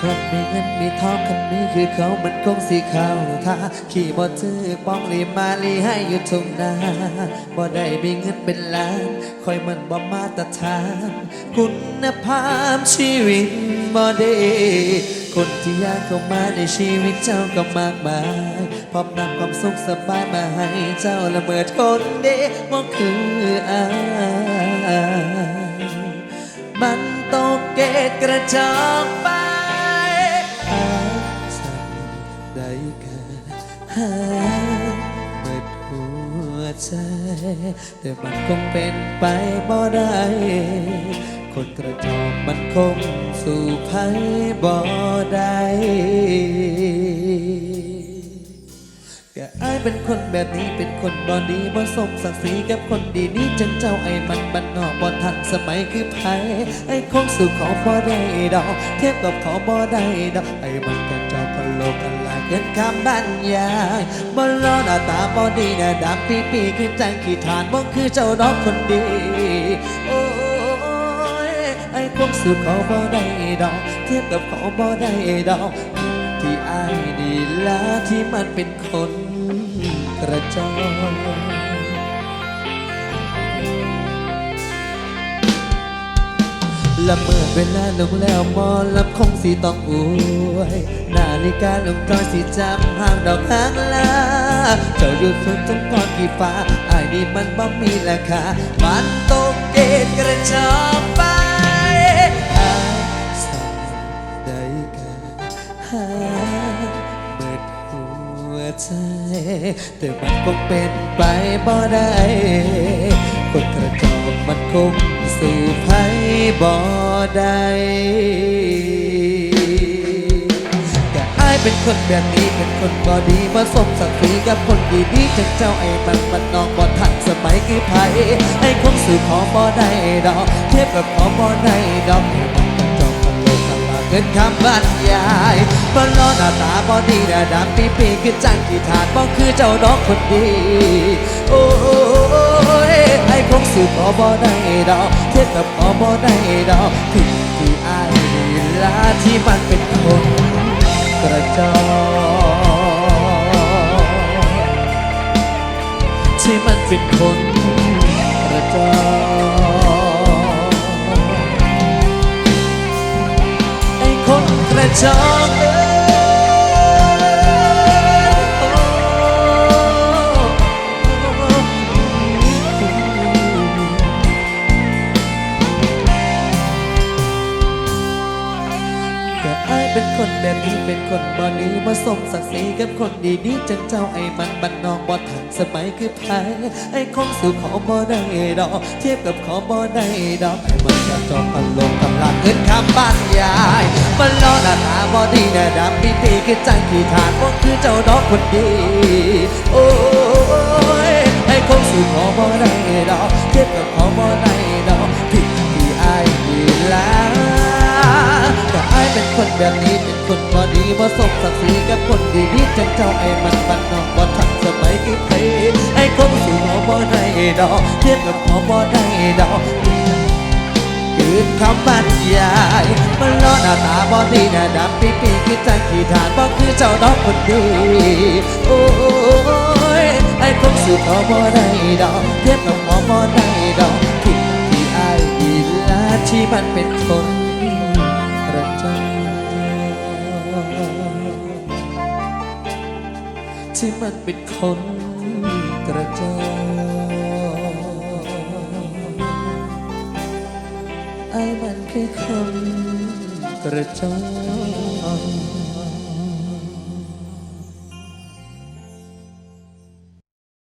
คนมีเงินมีทองคนนี้คือเขามันคงสีขาวท่าขี่บอถือป้องลีมาลีให้อยู่ทุ่งนาบ่ได้มีเงินเป็นล้านคอยมันบ่มาตรฐาน คุณภาพชีวิตบ่ได้คนที่ยากเข้ามาในชีวิตเจ้าก็มากมายพร้อมนำความสุขสบายมาให้เจ้าละเมิดคนเด้บ่คืออายมันตกเกตกระจอกไปาเปิดหัวใจ แต่มันคงเป็นไปบ่ได้ คนกระจอกมันคงสู่ภัยบ่ได้ก็อายเป็นคนแบบนี้เป็นคนบอดีบ่สมศักดิ์ศรีกับคนดีนี้จังเจ้าไอ้มันบันนอกบ่ทันสมัยคือไผไอ้คงสู่เขาบ่ได้ดอก เทียบกับเขาบ่ได้ดอกไอ้มันกั ยเงินคำบรรยายบ่รอหน้าตาบ่ดีหน้าดำปีปีคือใจขี้ฐานบ่คือเจ้าดอกคนดี โอ้ยไอ้คงสู่เขาบ่ได้ดอก เทียบกับเขาบ่ได้ดอก ที่อายนี่ละที่มันเป็นคนกระจอก ละเมื่อเวลาลงแล้วมอลำคงสีต้องอวยนาฬิกาลงจอยสีจำห่างดอกหางลาเจ้าอยู่สุดจนก่อนกี่ฟ้าอายนี่มันบ่มีราคามันตกเกตกระจอกไปอาสั่งได้แค่หาเปิดหัวใจ แต่มันคงเป็นไปบ่ได้คนกระจอกมันคง สู่ภัยบ่ได้แต่อายเป็นคนแบบนี้เป็นคนบ่ดีบ่สมศักดิ์ศรีกับคนดีดีๆจังเจ้าไอ้มันมันนองบ่ทันสมัยคือไผไอ้คงสู่ขอบ่ได้ดอก เทียบกับขอบ่ได้ดอกให้มันกระจอกมันลกกันมาเกินคำบรรยายบ่รอหน้าตาบ่ดีหน้าดำปีปีคือจังกี่ฐานบ่คือเจ้าดอกคนดี โอ้ งสู่ขอบ่ได้ดอกเทียบกับขอบ่ได้ดอกถึงที่อายละที่มันเป็นคนกระจอกที่มันเป็นคนกระจอกไอ้คนกระจอก เป็นคนแบบนี้เป็นคนบ่ดีบ่สมศักดิ์ศรีกับคนดีๆจังเจ้าไอ้มันบันนองบ่ทันสมัยคือไผไอ้คงสู่ขอบ่ได้ดอกเทียบกับขอบ่ได้ดอกไอ้มันจะจอมพันลงกำลังเกินคำบรรยายมันรอหน้าตาบ่ดีหน้าดำปีปีคือจังขี้ฐานบ่คือเจ้าดอกคนดีโอ้ แบบนี้เป็นคนบ่ดีบ่สมศักดิ์ศรีกับคนดีดีจังเจ้าไอ้มันบันนอกบ่ทันสมัยกี่ปีไอ้คงสู่หอบ่ได้ดอกเทียบกับหอบ่ได้ดอกคืนคำบรรยายมันล้อหน้าตาบ่ดีหน้าดำปีปีคือจังขี้ฐานบ่คือเจ้าดอกคนดีโอ้ยไอ้คงสู่หอบ่ได้ดอกเทียบกับหอบ่ได้ดอกผิดที่อายดีละที่มันเป็นคน มันเป็นคนกระจอกไอ้มันคือคนกระจอก